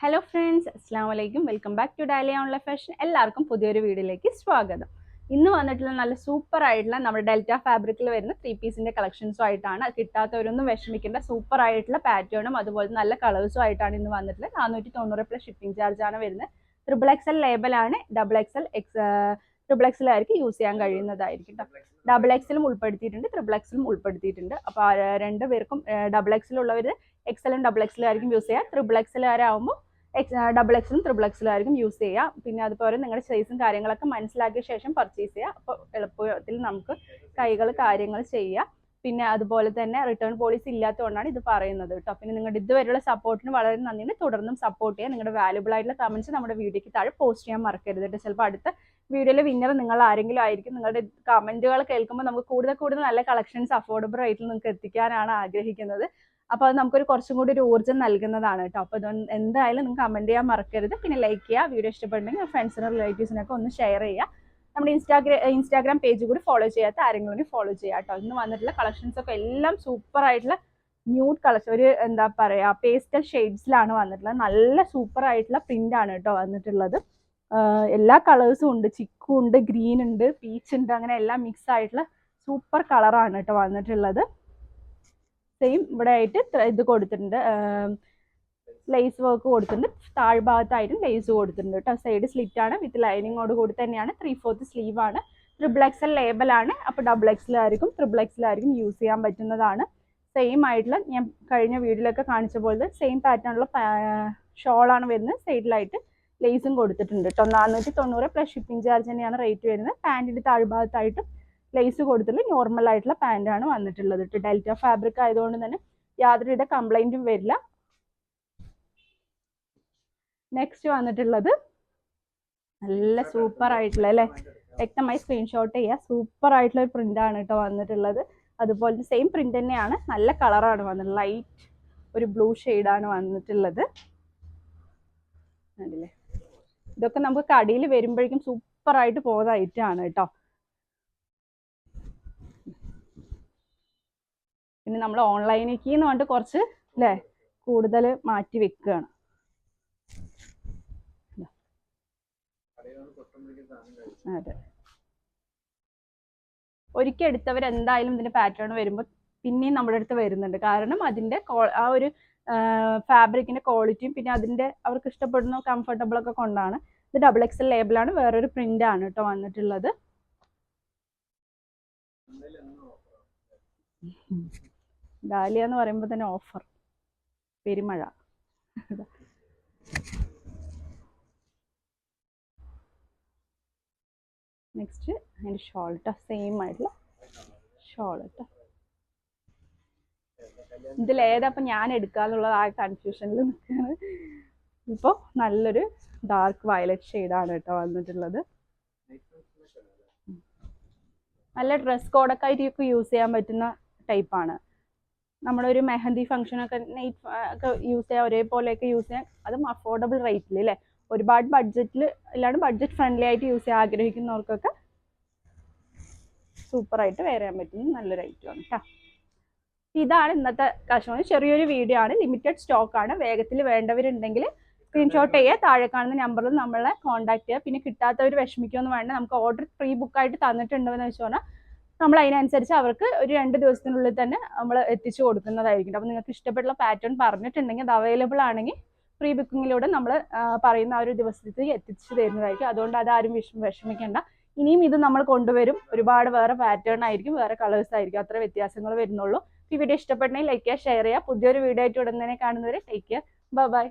Hello friends അസ്സാം വലൈക്കും welcome back to Dalia online fashion എല്ലാവർക്കും പുതിയൊരു വീഡിയോയിലേക്ക് സ്വാഗതം. ഇന്ന് വന്നിട്ടുള്ള നല്ല സൂപ്പർ ആയിട്ടുള്ള നമ്മുടെ ഡെൽറ്റ ഫാബ്രിക്കിൽ വരുന്ന ത്രീ പീസിന്റെ കളക്ഷൻസും ആയിട്ടാണ്. കിട്ടാത്തവരൊന്നും വിഷമിക്കേണ്ട. സൂപ്പർ ആയിട്ടുള്ള പാറ്റേണും അതുപോലെ നല്ല കളേഴ്സും ആയിട്ടാണ് ഇന്ന് വന്നിട്ടുള്ളത്. നാനൂറ്റി തൊണ്ണൂറ് പ്ലസ് ഷിപ്പിംഗ് ചാർജ് ആണ്. വരുന്നത് ട്രിപ്പിൾ എക്സൽ ലേബലാണ് ഡബിൾ എക്സൽ എക്സ് ട്രിപ്പിൾ എക്സിലായിരിക്കും യൂസ് ചെയ്യാൻ കഴിയുന്നതായിരിക്കും ഡബിൾ എക്സിലും ഉൾപ്പെടുത്തിയിട്ടുണ്ട്. ട്രിപ്പിൾ എക്സിലും ഉൾപ്പെടുത്തിയിട്ടുണ്ട്. അപ്പോൾ രണ്ട് പേർക്കും ഡബിൾ എക്സിലുള്ളവർ എക്സലും ഡബിൾ എക്സിലായിരിക്കും യൂസ് ചെയ്യുക ട്രിപ്പിൾ എക്സിലാരാകുമ്പോൾ എക്സ് ഡബിൾ എക്സിലും ത്രിബിൾ എക്സിലും ആയിരിക്കും യൂസ് ചെയ്യുക. പിന്നെ അതുപോലെ നിങ്ങളുടെ സൈസും കാര്യങ്ങളൊക്കെ മനസ്സിലാക്കിയ ശേഷം പർച്ചേസ് ചെയ്യുക. അപ്പോൾ എളുപ്പത്തിൽ നമുക്ക് കൈകൾ കാര്യങ്ങൾ ചെയ്യുക. പിന്നെ അതുപോലെ തന്നെ റിട്ടേൺ പോളിസി ഇല്ലാത്തതുകൊണ്ടാണ് ഇത് പറയുന്നത് കേട്ടോ. പിന്നെ നിങ്ങളുടെ ഇതുവരെയുള്ള സപ്പോർട്ടിന് വളരെ നന്ദിയുണ്ട്. തുടർന്നും സപ്പോർട്ട് ചെയ്യുക നിങ്ങളുടെ വാല്യുബിൾ ആയിട്ടുള്ള കമന്റ്സ് നമ്മുടെ വീഡിയോയ്ക്ക് താഴെ പോസ്റ്റ് ചെയ്യാൻ മറക്കരുത് ചിലപ്പോൾ അടുത്ത വീഡിയോയിലെ വിന്നർ നിങ്ങൾ ആരെങ്കിലും ആയിരിക്കും. നിങ്ങളുടെ കമന്റുകൾ കേൾക്കുമ്പോൾ നമുക്ക് കൂടുതൽ കൂടുതൽ നല്ല കളക്ഷൻസ് അഫോർഡബിൾ റേറ്റിൽ നിങ്ങൾക്ക് എത്തിക്കാനാണ് ആഗ്രഹിക്കുന്നത്. അപ്പോൾ അത് നമുക്കൊരു കുറച്ചും കൂടി ഒരു ഊർജം നൽകുന്നതാണ് കേട്ടോ. അപ്പോൾ ഇത് എന്തായാലും നിങ്ങൾ കമന്റ് ചെയ്യാൻ മറക്കരുത്. പിന്നെ ലൈക്ക് ചെയ്യുക വീഡിയോ ഇഷ്ടപ്പെട്ടുണ്ടെങ്കിൽ ഫ്രണ്ട്സിനും റിലേറ്റീവ്സിനൊക്കെ ഒന്ന് ഷെയർ ചെയ്യുക. നമ്മുടെ ഇൻസ്റ്റാഗ്രാം ഇൻസ്റ്റാഗ്രാം പേജ് കൂടി ഫോളോ ചെയ്യാത്ത ആരെങ്കിലും ഫോളോ ചെയ്യുക കേട്ടോ. ഇന്ന് വന്നിട്ടുള്ള കളക്ഷൻസ് ഒക്കെ എല്ലാം സൂപ്പർ ആയിട്ടുള്ള ന്യൂഡ് കളക്ഷൻ ഒരു എന്താ പറയുക പേസ്റ്റൽ ഷെയ്ഡ്സിലാണ് വന്നിട്ടുള്ളത്. നല്ല സൂപ്പർ ആയിട്ടുള്ള പ്രിന്റ് ആണ് കേട്ടോ വന്നിട്ടുള്ളത്. എല്ലാ കളേഴ്സും ഉണ്ട്. ചിക്കു ഉണ്ട് ഗ്രീൻ ഉണ്ട് പീച്ച് ഉണ്ട് അങ്ങനെ എല്ലാം മിക്സ് ആയിട്ടുള്ള സൂപ്പർ കളറാണ് കേട്ടോ വന്നിട്ടുള്ളത്. സെയിം ഇവിടെ ആയിട്ട് ഇത് കൊടുത്തിട്ടുണ്ട്. ലേസ് വർക്ക് കൊടുത്തിട്ടുണ്ട്. താഴ്ഭാഗത്തായിട്ടും ലേസ് കൊടുത്തിട്ടുണ്ട് കേട്ടോ സൈഡ് സ്ലിറ്റ് ആണ്. വിത്ത് ലൈനിങ്ങോട് കൂടി തന്നെയാണ്. ത്രീ ഫോർത്ത് സ്ലീവ് ആണ്. ട്രിപ്പിൾ എക്സൽ ലേബലാണ് അപ്പോൾ ഡബിൾ എക്സലായിരിക്കും ട്രിപ്പിൾ എക്സലായിരിക്കും യൂസ് ചെയ്യാൻ പറ്റുന്നതാണ്. സെയിം ആയിട്ടുള്ള ഞാൻ കഴിഞ്ഞ വീഡിയോയിലൊക്കെ കാണിച്ച പോലെ സെയിം പാറ്റേണുള്ള ഷോളാണ് വരുന്നത്. സൈഡിലായിട്ട് ലേസും കൊടുത്തിട്ടുണ്ട് കേട്ടോ നാനൂറ്റി തൊണ്ണൂറ് പ്ലസ് ഷിപ്പിംഗ് ചാർജ് തന്നെയാണ് റേറ്റ് വരുന്നത്. പാന്റിന്റെ താഴ്ഭാഗത്തായിട്ട് ലേസ് കൊടുത്തിട്ട് നോർമൽ ആയിട്ടുള്ള പാന്റാണ് വന്നിട്ടുള്ളത് കേട്ടോ ഡെൽറ്റ ഫാബ്രിക് ആയതുകൊണ്ട് തന്നെ യാതൊരുവിധ കംപ്ലൈന്റും വരില്ല. നെക്സ്റ്റ് വന്നിട്ടുള്ളത് നല്ല സൂപ്പർ ആയിട്ടുള്ള അല്ലേ? വ്യക്തമായി സ്ക്രീൻഷോട്ട് ചെയ്യുക സൂപ്പർ ആയിട്ടുള്ള ഒരു പ്രിന്റ് ആണ് കേട്ടോ വന്നിട്ടുള്ളത്. അതുപോലെ സെയിം പ്രിന്റ് തന്നെയാണ്. നല്ല കളറാണ് വന്നത് ലൈറ്റ് ഒരു ബ്ലൂ ആണ് വന്നിട്ടുള്ളത്. അല്ലേ ഇതൊക്കെ നമുക്ക് കടിയിൽ വരുമ്പോഴേക്കും സൂപ്പർ ആയിട്ട് പോകുന്ന ഐറ്റം ആണ് കേട്ടോ. പിന്നെ നമ്മൾ ഓൺലൈനിലേക്ക് എന്ന് പറഞ്ഞിട്ട് കുറച്ച് അല്ലേ കൂടുതൽ മാറ്റി വെക്കുകയാണ്. അതെ. ഒരിക്കൽ എടുത്തവർ എന്തായാലും ഇതിന്റെ പാറ്റേൺ വരുമ്പോൾ പിന്നെയും നമ്മുടെ അടുത്ത് വരുന്നുണ്ട്. കാരണം അതിന്റെ ആ ഒരു ഫാബ്രിക്കിന്റെ ക്വാളിറ്റിയും പിന്നെ അതിന്റെ അവർക്ക് ഇഷ്ടപ്പെടുന്ന കംഫർട്ടബിൾ ഒക്കെ കൊണ്ടാണ്. ഇത് ഡബിൾ എക്സൽ ലേബിളാണ് വേറൊരു ആണ് കേട്ടോ വന്നിട്ടുള്ളത്. ഡാലിയ എന്ന് പറയുമ്പോൾ തന്നെ ഓഫർ പെരുമഴ. നെക്സ്റ്റ് അതിന്റെ ഷോൾ കേട്ടോ സെയിം ആയിട്ടുള്ള ഷോൾ കേട്ടോ ഇതിലേതാ അപ്പം ഞാൻ എടുക്കാന്നുള്ളത് ആ കൺഫ്യൂഷനിൽ നിൽക്കുകയാണ്. ഇപ്പോൾ നല്ലൊരു ഡാർക്ക് വയലറ്റ് ഷെയ്ഡാണ് കേട്ടോ വന്നിട്ടുള്ളത്. നല്ല ഡ്രസ് കോഡൊക്കെ ആയിട്ട് യൂസ് ചെയ്യാൻ പറ്റുന്ന ടൈപ്പാണ് ഒരു മെഹന്തി ഫംഗ്ഷനൊക്കെ നൈറ്റ് ഒക്കെ യൂസ് ചെയ്യാൻ ഒരേപോലെയൊക്കെ യൂസ് ചെയ്യാൻ അതും അഫോർഡബിൾ റേറ്റിൽ അല്ലേ ഒരുപാട് ബഡ്ജറ്റിൽ അല്ലാണ്ട് ബഡ്ജറ്റ് ഫ്രണ്ട്ലി ആയിട്ട് യൂസ് ചെയ്യാൻ ആഗ്രഹിക്കുന്നവർക്കൊക്കെ സൂപ്പറായിട്ട് വേറെ ചെയ്യാൻ പറ്റുന്ന നല്ലൊരു ഐറ്റമാണ് കേട്ടോ ഇതാണ് ഇന്നത്തെ കസ്റ്റമർ ചെറിയൊരു വീഡിയോ ആണ്. ലിമിറ്റഡ് സ്റ്റോക്ക് ആണ്. വേഗത്തിൽ വേണ്ടവരുണ്ടെങ്കിൽ സ്ക്രീൻഷോട്ട് ചെയ്യുക താഴെ കാണുന്ന നമ്പറിൽ നമ്മളെ കോൺടാക്ട് ചെയ്യുക പിന്നെ കിട്ടാത്തവർ വിഷമിക്കുമെന്ന് വേണ്ട. നമുക്ക് ഓർഡർ പ്രീ ബുക്കായിട്ട് തന്നിട്ടുണ്ടെന്ന് വെച്ച് പറഞ്ഞാൽ നമ്മൾ അതിനനുസരിച്ച് അവർക്ക് ഒരു രണ്ട് ദിവസത്തിനുള്ളിൽ തന്നെ നമ്മൾ എത്തിച്ചു കൊടുക്കുന്നതായിരിക്കും. അപ്പോൾ നിങ്ങൾക്ക് ഇഷ്ടപ്പെട്ടുള്ള പാറ്റേൺ പറഞ്ഞിട്ടുണ്ടെങ്കിൽ അത് അവൈലബിൾ ആണെങ്കിൽ പ്രീ ബുക്കിങ്ങിലൂടെ നമ്മൾ പറയുന്ന ആ ഒരു ദിവസത്തിൽ എത്തിച്ചു തരുന്നതായിരിക്കും. അതുകൊണ്ട് അതാരും വിഷമ വിഷമിക്കേണ്ട. ഇനിയും ഇത് നമ്മൾ കൊണ്ടുവരും. ഒരുപാട് വേറെ പാറ്റേൺ ആയിരിക്കും വേറെ കളേഴ്സ് ആയിരിക്കും. അത്ര വ്യത്യാസങ്ങൾ വരുന്നുള്ളൂ. ഈ വീഡിയോ ഇഷ്ടപ്പെട്ടെങ്കിൽ ലൈക്ക് ചെയ്യുക ഷെയർ ചെയ്യുക. പുതിയൊരു വീഡിയോ ആയിട്ട് ഉടനെ കാണുന്നവരെ ടേക്ക് കെയർ ബൈ